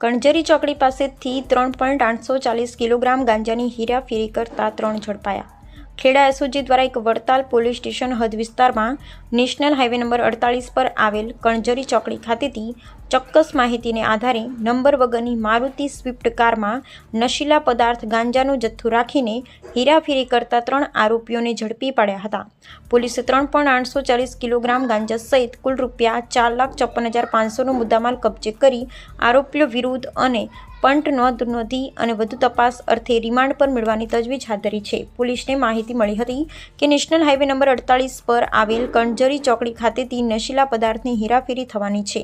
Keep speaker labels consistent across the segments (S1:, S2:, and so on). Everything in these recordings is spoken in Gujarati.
S1: કણજરી ચોકડી પાસેથી ત્રણ પોઈન્ટ આઠસો ચાલીસ કિલોગ્રામ ગાંજાની હીરાફેરી કરતા ત્રણ ઝડપાયા. ખેડા એસઓજી દ્વારા એક વડતાલ પોલીસ સ્ટેશન હદ વિસ્તારમાં નેશનલ હાઇવે નંબર અડતાલીસ પર આવેલ કણજરી ચોકડી ખાતેથી ચોક્કસ માહિતીને આધારે નંબર વગરની મારુતિ સ્વિફ્ટ કારમાં નશીલા પદાર્થ ગાંજાનો જથ્થો રાખીને હીરાફેરી કરતા ત્રણ આરોપીઓને ઝડપી પાડ્યા હતા. પોલીસે ત્રણ પોઈન્ટ આઠસો ચાલીસ કિલોગ્રામ ગાંજા સહિત કુલ રૂપિયા ચાર લાખ ચોપન હજાર પાંચસોનો મુદ્દામાલ કબજે કરી આરોપીઓ વિરુદ્ધ અને પંટ નોંધ નોંધી અને વધુ તપાસ અર્થે રિમાન્ડ પર મેળવવાની તજવીજ હાથ ધરી છે. પોલીસને માહિતી મળી હતી કે નેશનલ હાઈવે નંબર અડતાલીસ પર આવેલ કણજરી ચોકડી ખાતેથી નશીલા પદાર્થની હેરાફેરી થવાની છે,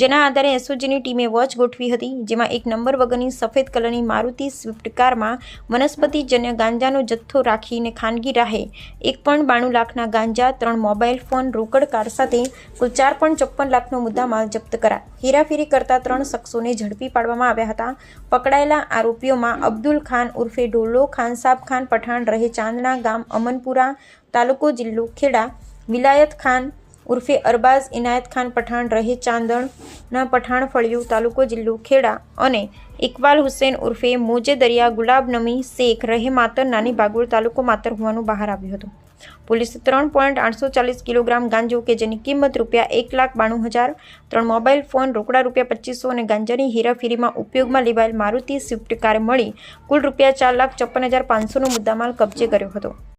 S1: જેના આધારે એસઓજીની ટીમે વોચ ગોઠવી હતી, જેમાં એક નંબર વગરની સફેદ કલરની મારુતિ સ્વિફ્ટ કારમાં વનસ્પતિજન્ય ગાંજાનો જથ્થો રાખીને ખાનગી રાહે એક પણ બાણું લાખના ગાંજા, ત્રણ મોબાઈલ ફોન, રોકડ કાર સાથે કુલ ચાર પણ ચોપ્પન લાખનો મુદ્દામાલ જપ્ત કરા હેરાફેરી કરતા ત્રણ શખ્સોને ઝડપી પાડવામાં આવ્યા હતા પકડાયેલા આરોપીઓમાં અબ્દુલ ખાન ઉર્ફે ઢોલો ખાનસાબ ખાન પઠાણ રહે ચાંદણા ગામ, અમનપુરા તાલુકો જિલ્લો ખેડા, વિલાયત ખાન ઉર્ફે અરબાઝ ઇનાયત ખાન પઠાણ રહે ચાંદણના પઠાણ ફળિયું તાલુકો જિલ્લો ખેડા અને ઇકબાલ હુસેન ઉર્ફે મોજે દરિયા ગુલાબ નમી શેખ રહે માતર નાની બાગોળ તાલુકો માતર હોવાનું બહાર આવ્યું હતું. પોલીસે ત્રણ પોઈન્ટ આઠસો ચાલીસ કિલોગ્રામ ગાંજો કે જેની કિંમત રૂપિયા એક લાખ બાણું હજાર, ત્રણ મોબાઈલ ફોન, રોકડા રૂપિયા પચીસો અને ગાંજાની હેરાફેરીમાં ઉપયોગમાં લેવાયેલ મારુતિ સ્વિફ્ટ કાર મળી કુલ રૂપિયા ચાર લાખ ચોપન હજાર પાંચસોનો મુદ્દામાલ કબજે કર્યો હતો.